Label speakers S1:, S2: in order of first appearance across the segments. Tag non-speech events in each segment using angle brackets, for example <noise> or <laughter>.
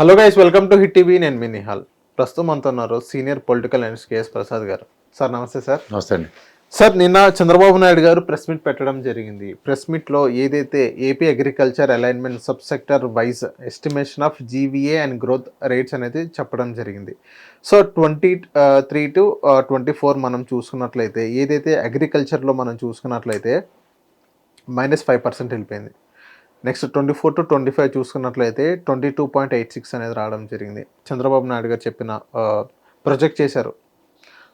S1: Hello guys welcome to Hit TV నేను మీ నిహాల్. ప్రస్తుతం ఉన్నారు senior political analyst K S Prasad garu. Sir నమస్తే సార్
S2: నమస్తే అండి.
S1: సార్ నిన్న చంద్రబాబు నాయుడు గారు ప్రెస్ మీట్ పెట్టడం జరిగింది. ప్రెస్ మీట్లో ఏదైతే AP agriculture alignment sub sector wise estimation of GVA and growth rates అనేది చెప్పడం జరిగింది. So twenty three to twenty four మనం చూసుకున్నట్లయితే ఏదైతే అగ్రికల్చర్లో మనం చూసుకున్నట్లయితే మైనస్ ఫైవ్ పర్సెంట్ వెళ్ళిపోయింది. Next twenty four to twenty five చూసుకున్నట్లయితే twenty two point eight six అనేది రావడం జరిగింది. చంద్రబాబు నాయుడు గారు చెప్పిన ప్రొజెక్ట్ చేశారు.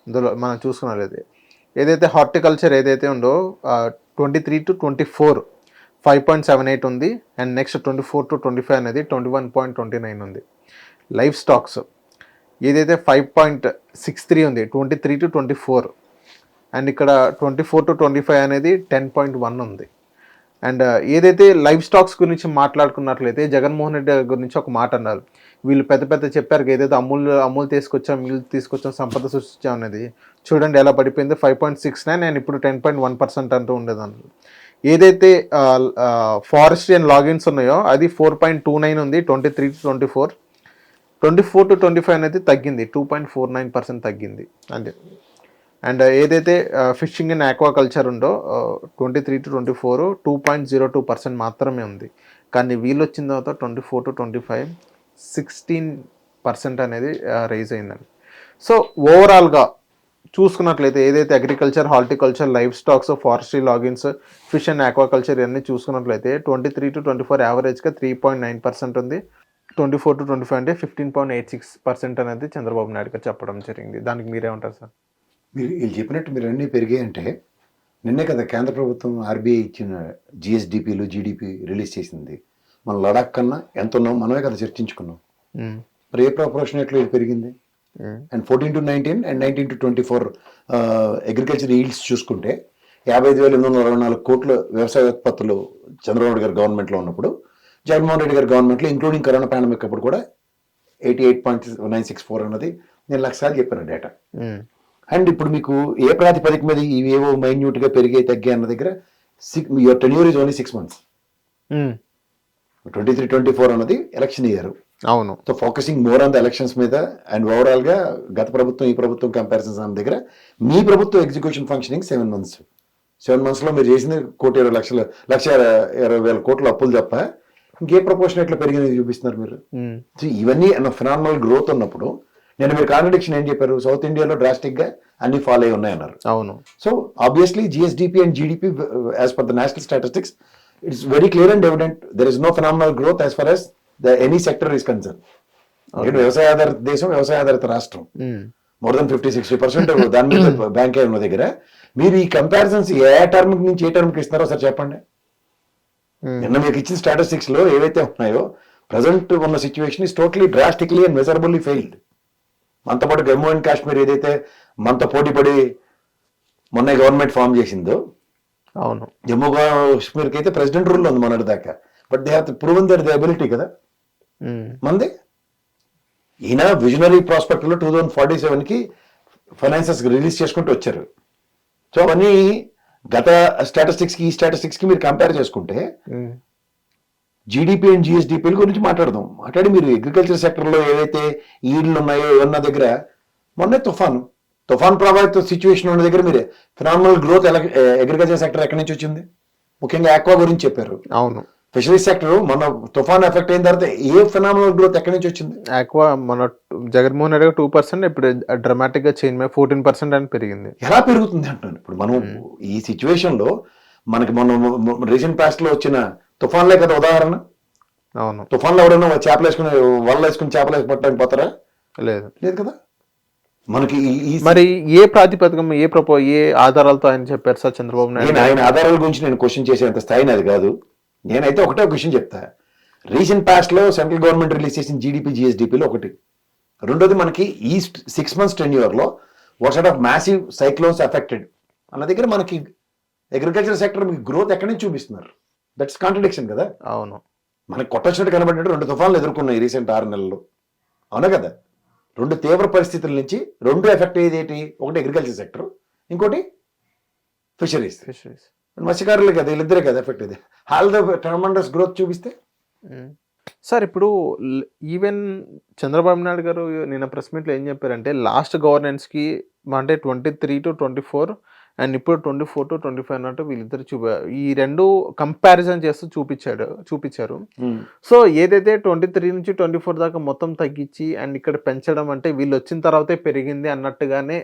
S1: అందులో మనం చూసుకున్నట్లయితే ఏదైతే హార్టికల్చర్ ఏదైతే ఉందో twenty three to twenty four five point seven eight ఉంది. And next twenty four to twenty five అనేది twenty one point twenty nine ఉంది. లైఫ్ స్టాక్స్ ఏదైతే ఫైవ్ పాయింట్ సిక్స్ త్రీ ఉంది twenty three to twenty four and ఇక్కడ twenty four to twenty five అనేది ten point one ఉంది. And uh, ఏదైతే livestocks గురించి మాట్లాడుకున్నట్లయితే జగన్మోహన్ రెడ్డి గురించి ఒక మాట అన్నారు. వీళ్ళు పెద్ద పెద్ద చెప్పారు ఏదైతే అమూల్ అమూల్ తీసుకొచ్చాం మిల్ తీసుకొచ్చాం సంపద సృష్టించాం అనేది చూడండి ఎలా పడిపోయింది. Five point six nine and ఇప్పుడు టెన్ పాయింట్ వన్ పర్సెంట్ అంటూ ఉండేదాన్ని ఏదైతే ఫారెస్ట్రీ అండ్ లాగిన్స్ ఉన్నాయో అది ఫోర్ పాయింట్ టూ నైన్ ఉంది twenty three to twenty four twenty four to twenty five అనేది తగ్గింది two point four nine percent తగ్గింది. అంతే. అండ్ ఏదైతే ఫిషింగ్ అండ్ ఆక్వాకల్చర్ ఉందో twenty three to twenty four two point zero two percent మాత్రమే ఉంది. కానీ వీళ్ళు వచ్చిన తర్వాత twenty four to twenty five sixteen percent అనేది రైజ్ అయిందండి. సో ఓవరాల్గా చూసుకున్నట్లయితే ఏదైతే agriculture horticulture livestocks forestry loggings fish and aquaculture ఇవన్నీ చూసుకున్నట్లయితే twenty three to twenty four యావరేజ్గా త్రీ పాయింట్ నైన్ పర్సెంట్ ఉంది. Twenty four to twenty five అంటే fifteen point eight six percent అనేది చంద్రబాబు నాయుడు గారు చెప్పడం జరిగింది. దానికి మీరేమంటారు సార్?
S2: మీరు వీళ్ళు చెప్పినట్టు మీరు అన్నీ పెరిగాయంటే నిన్నే కదా కేంద్ర ప్రభుత్వం ఆర్బీఐ ఇచ్చిన జిఎస్డిపిలు జీడిపి రిలీజ్ చేసింది మన లడాక్ కన్నా ఎంత ఉన్నాం మనమే కదా చర్చించుకున్నాం. మరి ఏ ప్రపోర్షన్ ఎట్లా ఇది పెరిగింది. And fourteen to nineteen and nineteen to twenty four agriculture yields చూసుకుంటే యాభై ఐదు వేల ఎనిమిది వందల అరవై నాలుగు కోట్ల వ్యవసాయ ఉత్పత్తులు చంద్రబాబు నాయుడు గారు గవర్నమెంట్లో ఉన్నప్పుడు జగన్మోహన్ రెడ్డి గారి గవర్నమెంట్లో ఇంక్లూడింగ్ కరోనా పాండమిక్ అప్పుడు కూడా eighty eight point nine six four అన్నది నేను లక్షసార్లు చెప్పాను డేటా. అండ్ ఇప్పుడు మీకు ఏ ప్రాతిపదిక మీద ఇవేవో మైన్యూట్గా పెరిగే తగ్గే అన్న దగ్గర your tenure is only six months. Twenty three twenty four అన్నది ఎలక్షన్ ఇయర్
S1: అవును.
S2: So focusing more on the elections మీద అండ్ ఓవరాల్గా గత ప్రభుత్వం ఈ ప్రభుత్వం కంపారిజన్స్ అన్న దగ్గర మీ ప్రభుత్వం ఎగ్జిక్యూషన్ ఫంక్షనింగ్ సెవెన్ మంత్స్ సెవెన్ మంత్స్లో మీరు చేసింది కోటి ఇరవై లక్షల లక్ష ఇరవై వేల కోట్ల అప్పులు తప్ప ఇంకే ప్రపోర్షన్ ఎట్లా పెరిగింది చూపిస్తున్నారు మీరు. సో ఇవన్నీ ఫినామినల్ గ్రోత్ ఉన్నప్పుడు నేను మీరు కాంట్రడిక్షన్ ఏం చెప్పారు? సౌత్ ఇండియాలో డ్రాస్టిక్గా అన్ని ఫాలో అయి ఉన్నాయన్నారు.
S1: అవును.
S2: So obviously GSDP and GDP as per the national statistics it's very clear and evident there is no phenomenal growth as far as the any sector is concern వ్యవసాయ ఆధారిత దేశం వ్యవసాయ ఆధారిత రాష్ట్రం. More than fifty sixty percent దాని మీద <coughs> bank ఉన్న దగ్గర. మీరు ఈ కంపారిజన్స్ ఏ టర్మ్ నుంచి ఏ టర్మ్కి ఇస్తారో సార్ చెప్పండి.
S1: మ్మ్.
S2: నిన్న మీకు ఇచ్చిన స్టాటిస్టిక్స్లో ఏవైతే ఉన్నాయో ప్రజెంట్ ఉన్న situation is totally drastically and measurably failed మనతో పాటు జమ్మూ అండ్ కాశ్మీర్ ఏదైతే మనతో పోటీ పడి మొన్న గవర్నమెంట్ ఫామ్ చేసిందో
S1: అవును.
S2: జమ్మూ కాశ్మీర్కి అయితే ప్రెసిడెంట్ రూల్ ఉంది మొన్నటి దాకా. But they have proven their the ability కదా. మంది? ఈయన విజనరీ ప్రాస్పెక్ట్లో టూ థౌజండ్ ఫార్టీ సెవెన్కి ఫైనాన్సెస్ రిలీజ్ చేసుకుంటూ వచ్చారు. సో అవన్నీ గత స్టాటిస్టిక్స్కి ఈ స్టాటిస్టిక్స్కి మీరు కంపేర్ చేసుకుంటే. జీడిపి అండ్ జిఎస్డిపి గురించి మాట్లాడదాం. మాట్లాడి మీరు అగ్రికల్చర్ సెక్టర్లో ఏవైతే ఈడ్లు ఉన్నాయో ఏమన్న దగ్గర మొన్నే తుఫాను తుఫాన్ ప్రభావిత సిచ్యువేషన్ ఉన్న దగ్గర మీరు ఫినామినల్ గ్రోత్ అగ్రికల్చర్ సెక్టర్ ఎక్కడి నుంచి వచ్చింది? ముఖ్యంగా ఆక్వా గురించి చెప్పారు.
S1: అవును.
S2: ఫిషరీస్ సెక్టర్ మన తుఫాన్ ఎఫెక్ట్ అయిన తర్వాత ఏ ఫినామినల్ గ్రోత్ ఎక్కడి నుంచి వచ్చింది?
S1: ఆక్వా మన జగన్మోహన్ రెడ్డి టూ పర్సెంట్ ఇప్పుడు డ్రమాటిక్గా చేంజ్ ఫోర్టీన్ పర్సెంట్ అని పెరిగింది.
S2: ఎలా పెరుగుతుంది అంటున్నాను. ఇప్పుడు మనం ఈ సిచ్యువేషన్లో మనకి మనం రీసెంట్ పాస్ట్లో వచ్చిన తుఫాన్లే కదా ఉదాహరణ?
S1: అవును.
S2: తుఫాన్లో ఎవడైనా చేపలు వేసుకుని వల్ల వేసుకుని చేపలు వేసి పట్టడానికి పోతారా?
S1: లేదు.
S2: లేదు కదా? మనకి
S1: మరి ఏ ప్రాతిపదికం ఏ ప్రపో ఏ ఆధారాలతో ఆయన చెప్పారు సార్ చంద్రబాబు నాయుడు?
S2: ఆయన ఆధారాల గురించి నేను క్వశ్చన్ చేసేంత స్థాయిని అది కాదు. నేనైతే ఒకటే ఒక విషయం చెప్తా. రీసెంట్ పాస్ట్లో సెంట్రల్ గవర్నమెంట్ రిలీజ్ చేసిన జీడిపి జిఎస్డిపిలో ఒకటి. రెండోది మనకి ఈ six months టెన్యూర్లో what sort of massive cyclones affected అన్న దగ్గర మనకి అగ్రికల్చర్ సెక్టర్ మీకు గ్రోత్ ఎక్కడి నుంచి చూపిస్తున్నారు? దట్స్ కాంట్రడిక్షన్ కదా?
S1: అవును.
S2: మనకి కొట్టొచ్చినట్టు కనబడినట్టు రెండు తుఫాన్లు ఎదుర్కొన్నాయి రీసెంట్ ఆరు నెలల్లో. అవునా కదా? రెండు తీవ్ర పరిస్థితుల నుంచి రెండు ఎఫెక్ట్ అయ్యేది ఏంటి? ఒకటి అగ్రికల్చర్ సెక్టర్ ఇంకోటి ఫిషరీస్
S1: ఫిషరీస్
S2: మత్స్యకారులే కదా వీళ్ళిద్దరే కదా ఎఫెక్ట్ ఇది హాల్ ద ట్రమండస్ గ్రోత్ చూపిస్తే?
S1: సార్ ఇప్పుడు ఈవెన్ చంద్రబాబు నాయుడు గారు నిన్న ప్రెస్ మీట్లో ఏం చెప్పారంటే లాస్ట్ గవర్నెన్స్కి అంటే twenty three to twenty four and ఇప్పుడు twenty four to twenty five అన్నట్టు వీళ్ళిద్దరు చూపా ఈ రెండు కంపారిజన్ చేస్తూ చూపించాడు చూపించారు. సో ఏదైతే ట్వంటీ త్రీ నుంచి ట్వంటీ ఫోర్ దాకా మొత్తం తగ్గించి అండ్ ఇక్కడ పెంచడం అంటే వీళ్ళు వచ్చిన తర్వాతే పెరిగింది అన్నట్టుగానే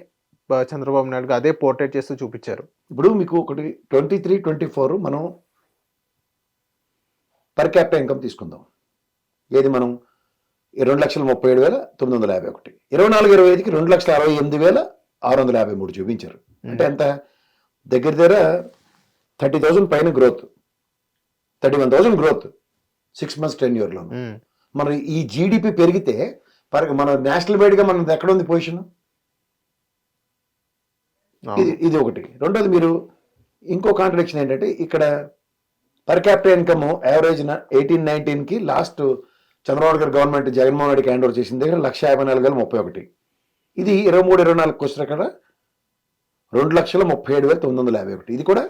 S1: చంద్రబాబు నాయుడు గారు అదే పోర్ట్రేట్ చేస్తూ చూపించారు.
S2: ఇప్పుడు మీకు ఒకటి ట్వంటీ త్రీ ట్వంటీ ఫోర్ మనం పర్ క్యాపిటల్ ఇన్కమ్ తీసుకుందాం. ఏది మనం? రెండు లక్షల ముప్పై ఏడు వేల తొమ్మిది వందల యాభై ఒకటి. ఇరవై నాలుగు ఇరవై ఐదుకి రెండు లక్షల అరవై ఎనిమిది వేల ఆరు వందల యాభై మూడు చూపించారు. అంటే ఎంత? దగ్గర దగ్గర థర్టీ థౌసండ్ పైన growth. Thirty one thousand growth. Six months ten ఇయర్లో మన ఈ జీడిపి పెరిగితే పర్ మన నేషనల్ వైడ్గా మనది ఎక్కడ ఉంది పొజిషన్. ఇది ఇది ఒకటి. రెండోది మీరు ఇంకో కాంట్రడిక్షన్ ఏంటంటే ఇక్కడ per capital income average eighteen నైన్టీన్కి last Chandrababu garu government Jaganmohan రెడ్డికి హ్యాండ్ ఓవర్ చేసిన దగ్గర లక్ష యాభై నాలుగు వేల ముప్పై ఒకటి. ఇది ఇరవై మూడు ఇరవై నాలుగుకి వచ్చిన అక్కడ. రెండు లక్షల ముప్పై ఏడు వేల తొమ్మిది వందల యాభై ఒకటి. ఇది కూడా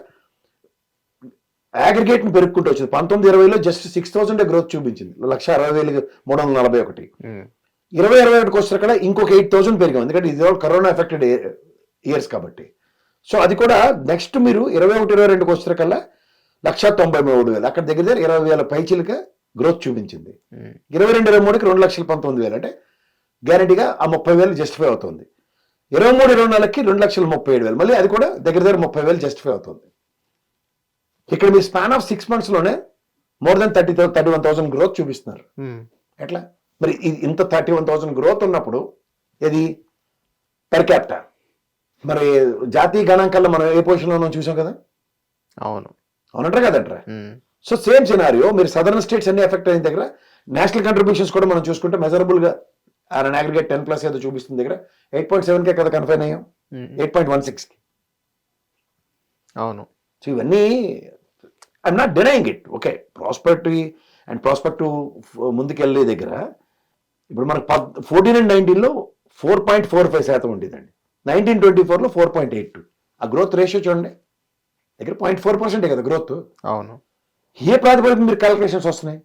S2: అగ్రిగేట్ని పెరుక్కుంటూ వచ్చింది. పంతొమ్మిది ఇరవైలో జస్ట్ సిక్స్ థౌసండ్ గ్రోత్ చూపించింది. లక్ష అరవై వేలు మూడు వందల నలభై ఒకటి.
S1: ఉమ్,
S2: ఇరవై ఇరవై ఒకటికి వచ్చిన ఇంకొక ఎయిట్ థౌసండ్ పెరిగాం ఎందుకంటే ఇది కరోనా ఎఫెక్టెడ్ ఇయర్స్ కాబట్టి. సో అది కూడా నెక్స్ట్ మీరు ఇరవై ఒకటి ఇరవై రెండుకి వచ్చిన కల్లా లక్ష తొంభై మూడు వేలు. అక్కడ దగ్గర దగ్గర ఇరవై వేల పైచిలుక గ్రోత్ చూపించింది.
S1: ఉమ్,
S2: ఇరవై రెండు ఇరవై మూడుకి రెండు లక్షల పంతొమ్మిది వేలు. అంటే గ్యారంటీగా ఆ ముప్పై వేలు జస్టిఫై అవుతుంది. ఇరవై మూడు ఇరవై నాలుగుకి రెండు లక్షల ముప్పై ఏడు వేలు. మళ్ళీ అది కూడా దగ్గర దగ్గర ముప్పై వేలు జస్టిఫై అవుతుంది. ఇక్కడ మీ span of six మంత్స్లోనే more than thirty thirty one thousand growth చూపిస్తున్నారు.
S1: ఉమ్,
S2: ఎట్లా? మరి ఇంత థర్టీ వన్ థౌసండ్ గ్రోత్ ఉన్నప్పుడు ఇది పెర్ క్యాపిటల్ మరి జాతీయ గణాంకాల్లో మనం ఏ పొజిషన్లో ఉన్నాం చూసాం కదా?
S1: అవును.
S2: అవునంటారా కదంటారా?
S1: ఉమ్,
S2: సో సేమ్ సినారియో మీరు సదర్న్ స్టేట్స్ అన్ని ఎఫెక్ట్ అయిన దగ్గర నేషనల్ కంట్రిబ్యూషన్స్ కూడా మనం చూసుకుంటే measurable or aggregate ten plus ఏదో చూపిస్తుంది దగ్గర ఎయిట్ పాయింట్ సెవెన్ కే కదా కన్ఫైన్ అయ్యాం. ఎయిట్ పాయింట్ వన్ సిక్స్కి.
S1: అవును.
S2: సో ఇవన్నీ I'm not denying it okay prospective and prospective ముందుకెళ్ళే దగ్గర ఇప్పుడు మనకు పద్ ఫోర్టీన్ అండ్ నైన్టీన్లో ఫోర్ పాయింట్ ఫోర్ ఫైవ్ శాతం ఉండేదండి. నైన్టీన్ ట్వంటీ ఫోర్లో ఫోర్ పాయింట్ ఎయిట్ టూ ఆ గ్రోత్ రేషియో చూడండి. దగ్గర పాయింట్ ఫోర్ పర్సెంటే కదా గ్రోత్
S1: అవును.
S2: ఏ ప్రాతిపదికన మీరు క్యాలిక్యులేషన్స్ వస్తున్నాయి?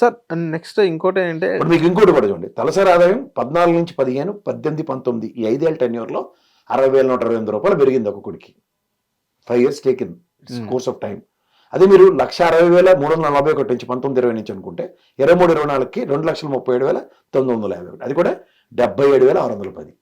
S1: సార్ నెక్స్ట్ ఇంకోటి ఏంటంటే
S2: మీకు ఇంకోటి కూడా చూడండి. తలసరి ఆదాయం పద్నాలుగు నుంచి పదిహేను పద్దెనిమిది పంతొమ్మిది ఈ ఐదేళ్ళ టెన్యూర్లో అరవై వేల నూట అరవై ఎనిమిది రూపాయలు పెరిగింది ఒక్కొక్కడికి five years take in. Course of time అదే మీరు లక్ష అరవై వేల మూడు వందల నలభై ఒకటి నుంచి పంతొమ్మిది ఇరవై నుంచి అనుకుంటే ఇరవై మూడు ఇరవై నాలుగుకి రెండు లక్షల ముప్పై ఏడు వేల తొమ్మిది వందల యాభై ఒకటి. అది కూడా డెబ్బై ఏడు వేల ఆరు వందల పది.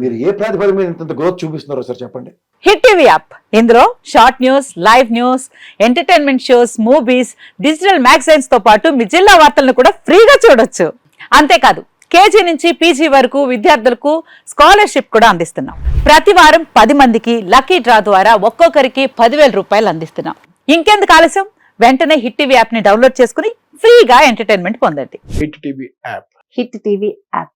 S2: మీరు ఏ ప్రాతిపదిక మీద ఇంత గ్రోత్ చూపిస్తున్నారో సార్ చెప్పండి.
S3: హిట్ టీవీ యాప్ ఇందులో short news live news entertainment shows movies digital మ్యాగజైన్స్తో పాటు మీ జిల్లా వార్తలను కూడా ఫ్రీగా చూడొచ్చు. అంతేకాదు కేజీ నుంచి పీజీ వరకు విద్యార్థులకు స్కాలర్షిప్ కూడా అందిస్తున్నాం. ప్రతి వారం పది మందికి లక్కీ డ్రా ద్వారా ఒక్కొక్కరికి పదివేల రూపాయలు అందిస్తున్నాం. ఇంకెందుకు ఆలస్యం? వెంటనే హిట్ టీవీ యాప్ని డౌన్లోడ్ చేసుకుని ఫ్రీగా ఎంటర్టైన్మెంట్ పొందండి.
S4: Hit TV app
S3: Hit TV app